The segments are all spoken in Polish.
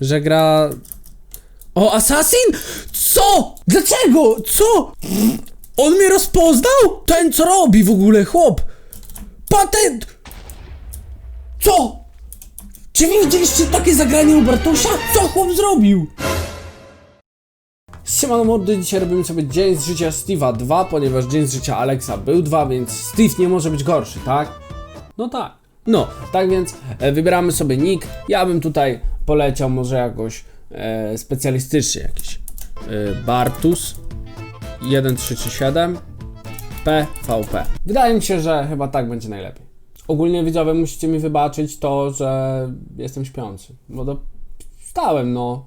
że gra... O, Assassin? Co? Dlaczego? Co? On mnie rozpoznał? Ten co robi w ogóle, chłop? Patent! Co? Czy wy widzieliście takie zagranie u Bartosza? Co chłop zrobił? Siemano mordy, dzisiaj robimy sobie dzień z życia Steve'a 2, ponieważ dzień z życia Alexa był 2, więc Steve nie może być gorszy, tak? No tak. No, tak więc e, wybieramy sobie nick. Ja bym tutaj poleciał może jakoś e, specjalistycznie jakiś. E, Bartus 1337 PVP. Wydaje mi się, że chyba tak będzie najlepiej. Ogólnie widzowie musicie mi wybaczyć to, że jestem śpiący, bo to wstałem no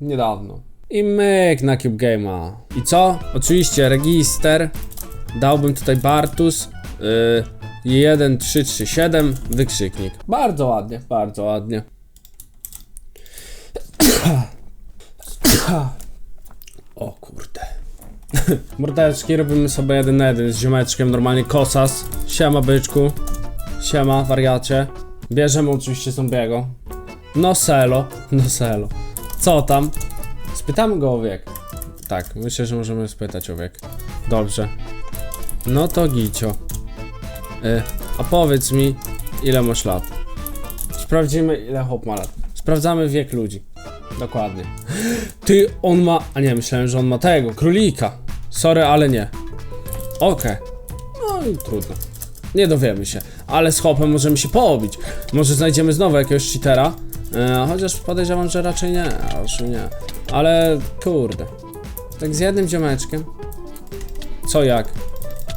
niedawno. I myk na Cube Game'a. I co? Oczywiście register. Dałbym tutaj Bartus. Yy, 1337 wykrzyknik. Bardzo ładnie, bardzo ładnie. O kurde. Mordeczki robimy sobie jeden na jeden z ziomeczkiem, normalnie kosas. Siema byczku. Siema wariacie. Bierzemy oczywiście zombiego. No selo, no selo. Co tam? Spytamy go o wiek. Tak, myślę, że możemy spytać o wiek. Dobrze. No to Gicio. Y, a powiedz mi, ile masz lat? Sprawdzimy, ile chłop ma lat. Sprawdzamy wiek ludzi. Dokładnie. Ty, on ma... A nie, myślałem, że on ma tego, królika. Sorry, ale nie. Okej. No i trudno. Nie dowiemy się. Ale z chłopem możemy się pobić. Może znajdziemy znowu jakiegoś cheatera. E, chociaż podejrzewam, że raczej nie. Raczej nie. Ale kurde. Tak z jednym ziomeczkiem. Co jak?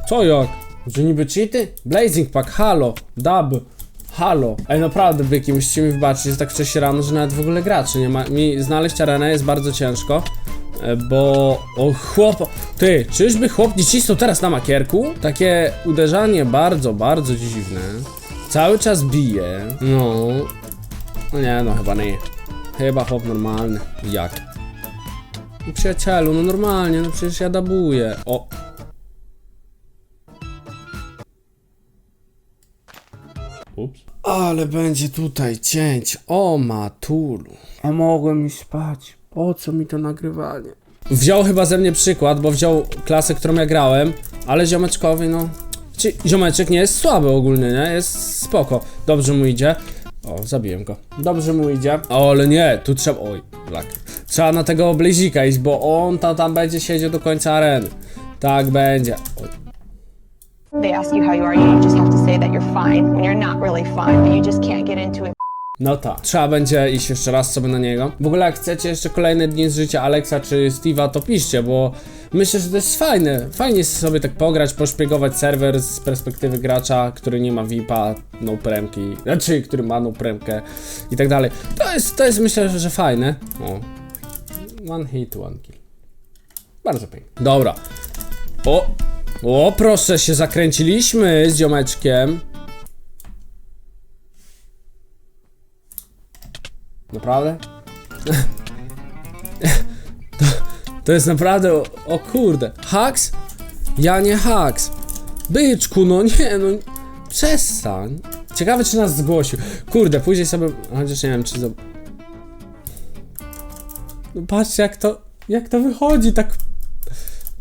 Co jak? Że niby cheaty? Blazing Pack, halo, dub, halo. Ej, naprawdę, byki, musicie mi wybaczyć, jest tak wcześnie rano, że nawet w ogóle graczy nie ma. Mi znaleźć arenę jest bardzo ciężko. e, Bo... O chłop... Ty, czyżby chłop nie cisnął teraz na makierku? Takie uderzanie bardzo, bardzo dziwne. Cały czas bije. No... No nie, no chyba nie. Chyba chłop normalny. Jak? No przyjacielu, no normalnie, no przecież ja dabuję. O. Ups. Ale będzie tutaj cięć. O matulu. A mogłem iść spać. Po co mi to nagrywanie? Wziął chyba ze mnie przykład, bo wziął klasę, którą ja grałem, ale ziomeczkowi, no... Czy ziomeczek nie jest słaby ogólnie, nie? Jest spoko. Dobrze mu idzie. O, zabiłem go. Dobrze mu idzie. O, ale nie, tu trzeba... Oj, lak. Trzeba na tego blazika iść, bo on tam, tam będzie siedział do końca areny. Tak będzie. Oj. They ask you how you are, you just have to say that you're fine when you're not really fine, but you just can't get into it No tak. Trzeba będzie iść jeszcze raz sobie na niego. W ogóle jak chcecie jeszcze kolejne dni z życia Alexa czy Steve'a, to piszcie, bo myślę, że to jest fajne. Fajnie jest sobie tak pograć, poszpiegować serwer z perspektywy gracza, który nie ma VIPa, no premki, znaczy, który ma no premkę i tak dalej. To jest, to jest myślę, że, że fajne. O. One hit, one kill. Bardzo pięknie. Dobra. O! O, proszę, się zakręciliśmy z ziomeczkiem. Naprawdę? To, to jest naprawdę. O, kurde. Haks? Ja nie haks. Byczku, no nie, no. Przestań. Ciekawe, czy nas zgłosił. Kurde, później sobie. Chociaż nie wiem, czy. To... No patrzcie, jak to. Jak to wychodzi, tak.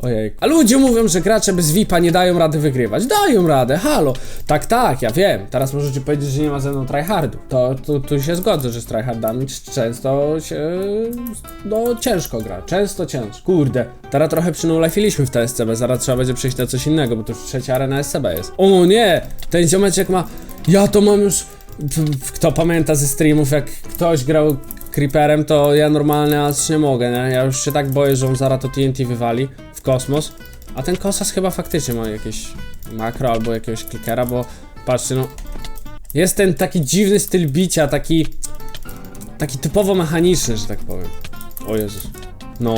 Ojej. A ludzie mówią, że gracze bez VIPa nie dają rady wygrywać. Dają radę, halo. Tak, tak, ja wiem. Teraz możecie powiedzieć, że nie ma ze mną tryhardu. To tu, tu się zgodzę, że z tryhardami często się... No, ciężko gra. Często ciężko. Kurde. Teraz trochę przynulefiliśmy w te SCB. Zaraz trzeba będzie przejść na coś innego, bo to już trzecia arena SCB jest. O nie! Ten ziomeczek ma... Ja to mam już... Kto pamięta ze streamów, jak ktoś grał Creeperem, to ja normalnie aż nie mogę, nie? Ja już się tak boję, że on zaraz to TNT wywali kosmos. A ten kosas chyba faktycznie ma jakieś makro albo jakiegoś klikera, bo patrzcie, no. Jest ten taki dziwny styl bicia, taki. Taki typowo mechaniczny, że tak powiem. O Jezus. No.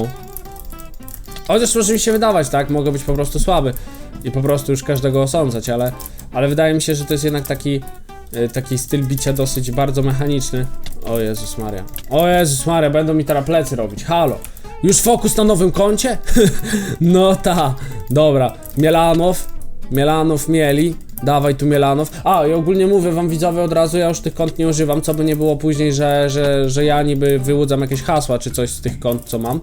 Chociaż może mi się wydawać, tak? Mogę być po prostu słaby i po prostu już każdego osądzać, ale, ale wydaje mi się, że to jest jednak taki, y, taki styl bicia dosyć bardzo mechaniczny. O Jezus Maria. O Jezus Maria, będą mi teraz plecy robić. Halo. Już fokus na nowym koncie? no ta. Dobra. Mielanow. Mielanow mieli. Dawaj tu Mielanow. A, i ogólnie mówię wam widzowie od razu, ja już tych kont nie używam, co by nie było później, że, że, że ja niby wyłudzam jakieś hasła czy coś z tych kont, co mam,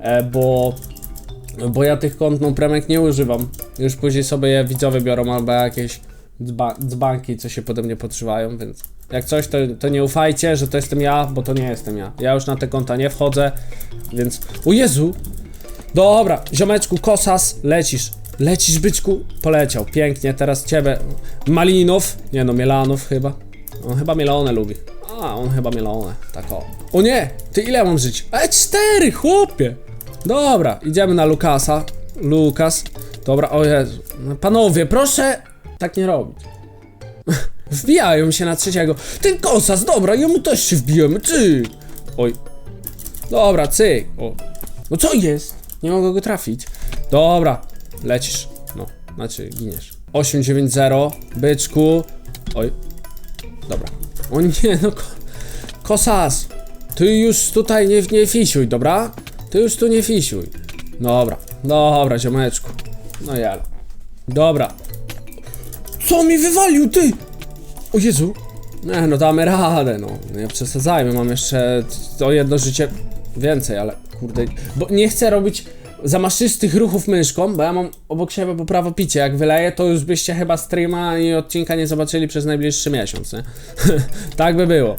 e, bo... Bo ja tych kont no premek nie używam. Już później sobie je widzowie biorą albo jakieś dzba dzbanki, co się pode mnie podszywają, więc jak coś, to, to nie ufajcie, że to jestem ja, bo to nie jestem ja. Ja już na te konta nie wchodzę, więc... O Jezu! Dobra, ziomeczku, kosas, lecisz. Lecisz, byczku. Poleciał, pięknie, teraz ciebie. Malinow, nie no, Mielanow chyba. On chyba mielone lubi. A, on chyba mielone, tak o. O nie, ty ile mam żyć? E, cztery, chłopie. Dobra, idziemy na Lukasa. Lukas. Dobra, o Jezu. No, Panowie, proszę tak nie robić. Wbijają się na trzeciego. Ten kosas, dobra, jemu też się wbijemy, ty. Oj. Dobra, cyk. O. No co jest? Nie mogę go trafić. Dobra, lecisz. No, znaczy giniesz. 890, byczku. Oj. Dobra. O nie, no ko kosas. Ty już tutaj nie, nie fisiuj, dobra? Ty już tu nie fisiuj. Dobra, dobra, ziomeczku. No jalo. Dobra. Co mi wywalił, ty? O Jezu. Nie, no damy radę, no. Nie przesadzajmy, mam jeszcze o jedno życie więcej, ale kurde. Bo nie chcę robić zamaszystych ruchów myszką, bo ja mam obok siebie po prawo picie. Jak wyleję, to już byście chyba streama i odcinka nie zobaczyli przez najbliższy miesiąc, nie? tak by było.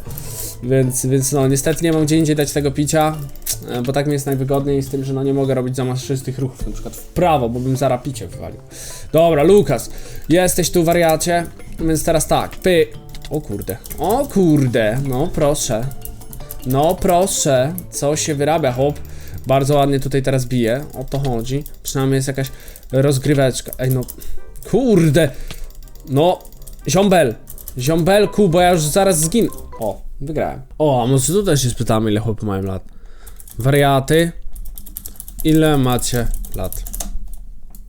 Więc, więc no, niestety nie mam gdzie indziej dać tego picia, e, bo tak mi jest najwygodniej z tym, że no nie mogę robić zamaszystych ruchów, na przykład w prawo, bo bym zaraz picie wywalił. Dobra, Lukas, jesteś tu wariacie, więc teraz tak, py... O kurde, o kurde, no proszę. No proszę, co się wyrabia, chłop. Bardzo ładnie tutaj teraz bije, o to chodzi. Przynajmniej jest jakaś rozgryweczka. Ej no, kurde. No, ziombel. Ziombelku, bo ja już zaraz zginę. O, wygrałem. O, a może tutaj się spytamy, ile chłopy mają lat. Wariaty. Ile macie lat?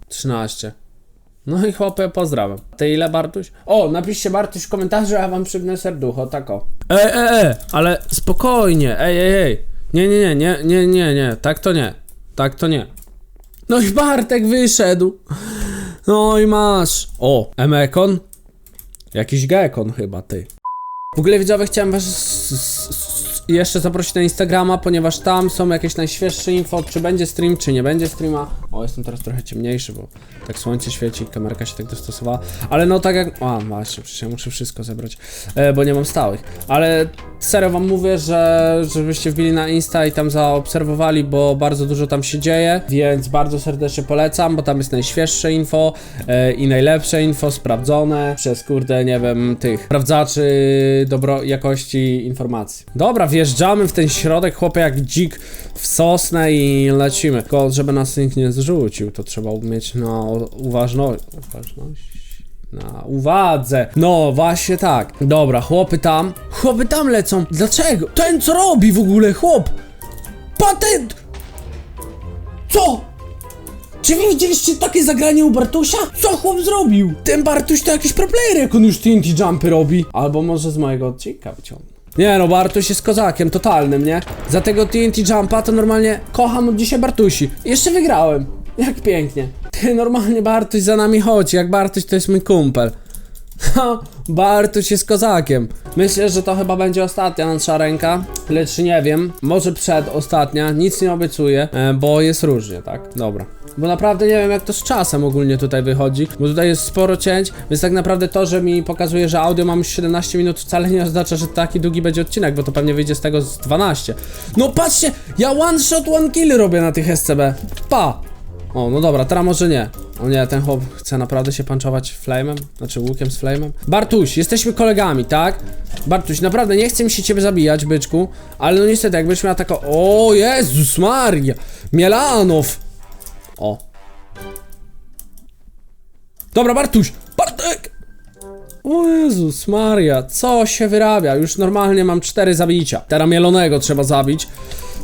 13. No i chłopie, pozdrawiam. Ty ile, Bartuś? O, napiszcie Bartuś w komentarzu, a wam przybnę serducho, tak o. E, e, e, ale spokojnie, ej, ej, ej. Nie, nie, nie, nie, nie, nie, nie, tak to nie. Tak to nie. No i Bartek wyszedł. No i masz. O, Emekon? Jakiś gekon chyba, ty. W ogóle widzowie chciałem was jeszcze zaprosić na Instagrama, ponieważ tam są jakieś najświeższe info, czy będzie stream, czy nie będzie streama. O, jestem teraz trochę ciemniejszy, bo tak słońce świeci, kamerka się tak dostosowała. Ale no tak jak... A, właśnie, przecież ja muszę wszystko zebrać, e, bo nie mam stałych. Ale serio wam mówię, że żebyście wbili na Insta i tam zaobserwowali, bo bardzo dużo tam się dzieje, więc bardzo serdecznie polecam, bo tam jest najświeższe info e, i najlepsze info, sprawdzone przez kurde, nie wiem, tych sprawdzaczy dobro jakości informacji. Dobra, wjeżdżamy w ten środek, chłopie, jak dzik w sosnę i lecimy. Tylko, żeby nas nikt nie zrzucił, to trzeba mieć na uważność. uważność. Na uwadze. No, właśnie tak. Dobra, chłopy tam. Chłopy tam lecą. Dlaczego? Ten co robi w ogóle, chłop? Patent! Co? Czy wy widzieliście takie zagranie u Bartusia? Co chłop zrobił? Ten Bartuś to jakiś proplayer, jak on już TNT jumpy robi. Albo może z mojego odcinka wyciągnę. Nie no, Bartuś jest kozakiem totalnym, nie? Za tego TNT jumpa to normalnie kocham od dzisiaj Bartusi. Jeszcze wygrałem. Jak pięknie. Ty, normalnie Bartuś za nami chodzi, jak Bartuś to jest mój kumpel. Ha, Bartuś jest kozakiem. Myślę, że to chyba będzie ostatnia nasza ręka, lecz nie wiem. Może przedostatnia, nic nie obiecuję, e, bo jest różnie, tak? Dobra. Bo naprawdę nie wiem, jak to z czasem ogólnie tutaj wychodzi, bo tutaj jest sporo cięć, więc tak naprawdę to, że mi pokazuje, że audio mam już 17 minut, wcale nie oznacza, że taki długi będzie odcinek, bo to pewnie wyjdzie z tego z 12. No patrzcie, ja one shot, one kill robię na tych SCB. Pa! O, no dobra, teraz może nie. O nie, ten chłop chce naprawdę się panczować flamem, znaczy łukiem z flamem. Bartuś, jesteśmy kolegami, tak? Bartuś, naprawdę nie chcę mi się ciebie zabijać, byczku, ale no niestety, jakbyś miał taką... O Jezus Maria! Mielanow! O. Dobra, Bartuś! Bartek! O Jezus Maria, co się wyrabia? Już normalnie mam cztery zabicia. Teraz mielonego trzeba zabić.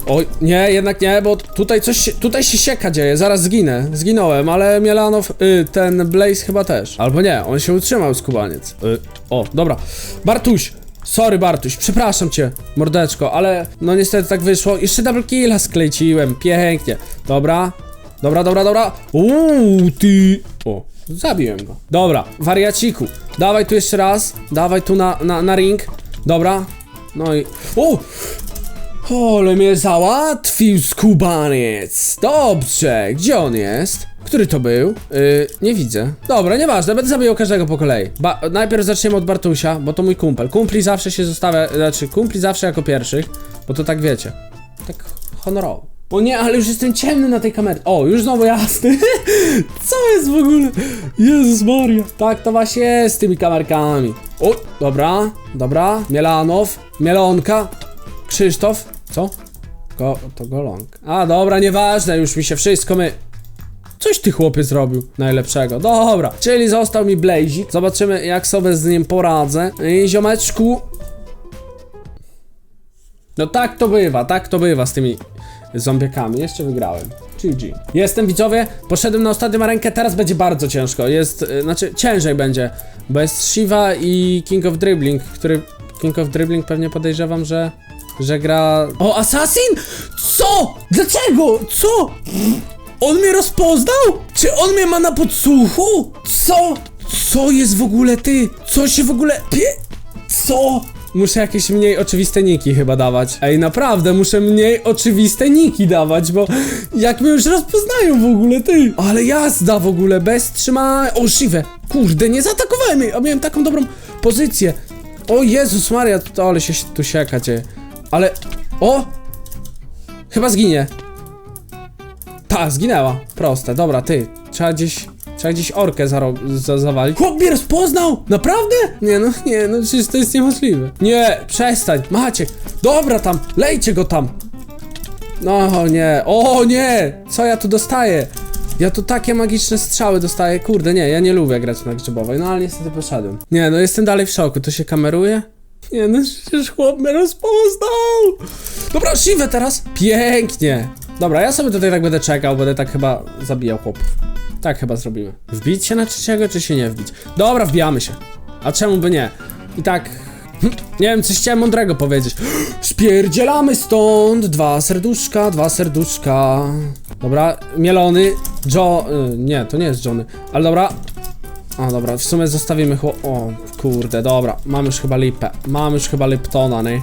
Oj, nie, jednak nie, bo tutaj coś się, tutaj się sieka dzieje, zaraz zginę. Zginąłem, ale Mielanow, y, ten Blaze chyba też. Albo nie, on się utrzymał, skubaniec. Y, o, dobra. Bartuś, sorry Bartuś, przepraszam cię, mordeczko, ale no niestety tak wyszło. Jeszcze double killa skleciłem, pięknie. Dobra, dobra, dobra, dobra. Uuu, ty... O, Zabiłem go. Dobra, wariaciku. Dawaj tu jeszcze raz. Dawaj tu na, na, na ring. Dobra. No i... O! Ale mnie załatwił skubaniec. Dobrze, gdzie on jest? Który to był? Yy, nie widzę. Dobra, nieważne, będę zabijał każdego po kolei. Ba najpierw zaczniemy od Bartusia, bo to mój kumpel. Kumpli zawsze się zostawia, znaczy kumpli zawsze jako pierwszych, bo to tak wiecie. Tak honorowo. O nie, ale już jestem ciemny na tej kamerze. O, już znowu jasny. Co jest w ogóle? Jezus Maria. Tak to właśnie jest z tymi kamerkami. O, dobra, dobra. Mielanow, Mielonka, Krzysztof. Co? Go, to Golonk. A, dobra, nieważne, już mi się wszystko my... Coś ty chłopie zrobił najlepszego. Dobra, czyli został mi Blazik. Zobaczymy jak sobie z nim poradzę. I ziomeczku... No tak to bywa, tak to bywa z tymi zombiekami. Jeszcze wygrałem. GG. Jestem widzowie, poszedłem na ostatnią rękę, teraz będzie bardzo ciężko. Jest, y, znaczy ciężej będzie, bo jest Shiva i King of Dribbling, który King of Dribbling pewnie podejrzewam, że że gra. O, Assassin? Co? Dlaczego? Co? On mnie rozpoznał? Czy on mnie ma na podsłuchu? Co? Co jest w ogóle ty? Co się w ogóle pie... Co? Muszę jakieś mniej oczywiste niki chyba dawać. Ej, naprawdę, muszę mniej oczywiste niki dawać, bo jak mnie już rozpoznają w ogóle, ty. Ale jazda w ogóle, bez trzymania... O, siwe. Kurde, nie zaatakowałem jej, a miałem taką dobrą pozycję. O Jezus Maria, to ale się tu sieka dzieje. Ale... O! Chyba zginie. Ta, zginęła. Proste, dobra, ty. Trzeba gdzieś. Trzeba gdzieś orkę za zawalić. Chłop mnie rozpoznał! Naprawdę? Nie no, nie, no przecież to jest niemożliwe. Nie, przestań, macie. Dobra tam, lejcie go tam. No nie, o nie! Co ja tu dostaję? Ja tu takie magiczne strzały dostaję, kurde, nie, ja nie lubię grać na grzybowej, no ale niestety poszedłem. Nie, no jestem dalej w szoku, to się kameruje? Nie, no przecież chłop mnie rozpoznał! Dobra, siwę teraz! Pięknie! Dobra, ja sobie tutaj tak będę czekał, będę tak chyba zabijał chłopów. Tak chyba zrobimy. Wbić się na trzeciego, czy się nie wbić? Dobra, wbijamy się. A czemu by nie? I tak... hm, Nie wiem, coś chciałem mądrego powiedzieć. Spierdzielamy stąd! Dwa serduszka, dwa serduszka. Dobra, mielony. Jo... y, Nie, to nie jest Johnny. Ale dobra, a dobra, w sumie zostawimy chłop... O, kurde, dobra. Mam już chyba lipę. Mam już chyba Liptona, nie?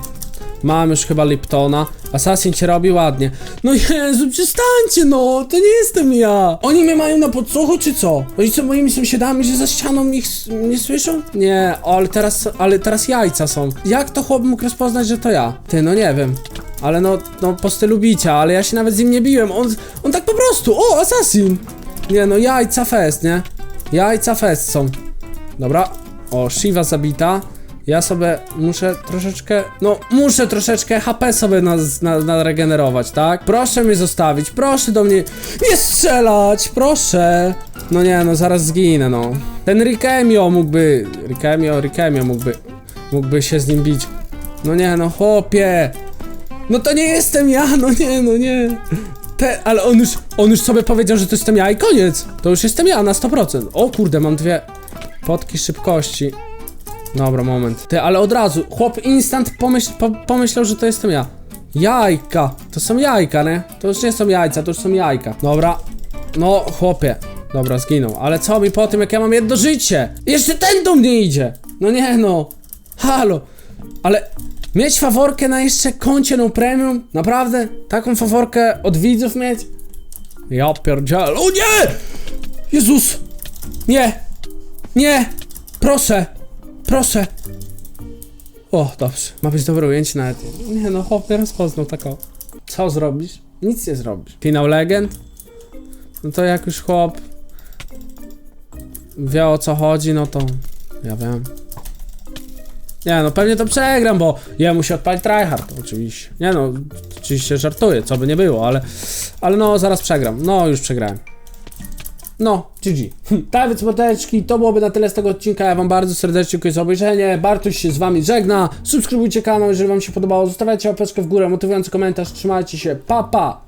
Mam już chyba Liptona. Assassin cię robi ładnie. No Jezu, przestańcie no, to nie jestem ja. Oni mnie mają na podsłuchu, czy co? Oni są moimi sąsiadami, że za ścianą ich nie słyszą? Nie, ale teraz, ale teraz jajca są. Jak to chłop mógł rozpoznać, że to ja? Ty, no nie wiem. Ale no, no po stylu bicia, ale ja się nawet z nim nie biłem. On, on tak po prostu, o, Assassin. Nie no, jajca fest, nie? Jajca fest są. Dobra. O, Shiva zabita. Ja sobie muszę troszeczkę, no muszę troszeczkę HP sobie na, na, naregenerować, tak? Proszę mnie zostawić, proszę do mnie nie strzelać, proszę. No nie, no zaraz zginę, no. Ten Rikemio mógłby, Rikemio, Rikemio mógłby, mógłby się z nim bić. No nie, no chłopie. No to nie jestem ja, no nie, no nie. Te, ale on już, on już sobie powiedział, że to jestem ja i koniec. To już jestem ja na 100%. O kurde, mam dwie potki szybkości. Dobra, moment. Ty, ale od razu, chłop instant pomyśl, po, pomyślał, że to jestem ja. Jajka, to są jajka, nie? To już nie są jajca, to już są jajka. Dobra, no chłopie. Dobra, zginął. Ale co mi po tym, jak ja mam jedno życie? Jeszcze ten do mnie idzie. No nie no. Halo. Ale mieć faworkę na jeszcze koncie no premium? Naprawdę? Taką faworkę od widzów mieć? Ja pierdzielę. O nie! Jezus! Nie! Nie! Proszę! Proszę! O, dobrze. Ma być dobre ujęcie nawet. Nie no, chłop mnie rozpoznał tako. Co zrobisz? Nic nie zrobisz. Finał legend? No to jak już chłop wie o co chodzi, no to ja wiem. Nie no, pewnie to przegram, bo jemu się odpali tryhard, oczywiście. Nie no, oczywiście żartuję, co by nie było, ale... Ale no, zaraz przegram. No, już przegrałem. No, GG. Tak więc mordeczki, to byłoby na tyle z tego odcinka. Ja wam bardzo serdecznie dziękuję za obejrzenie. Bartuś się z wami żegna. Subskrybujcie kanał, jeżeli wam się podobało. Zostawiajcie łapeczkę w górę, motywujący komentarz. Trzymajcie się. Pa, pa!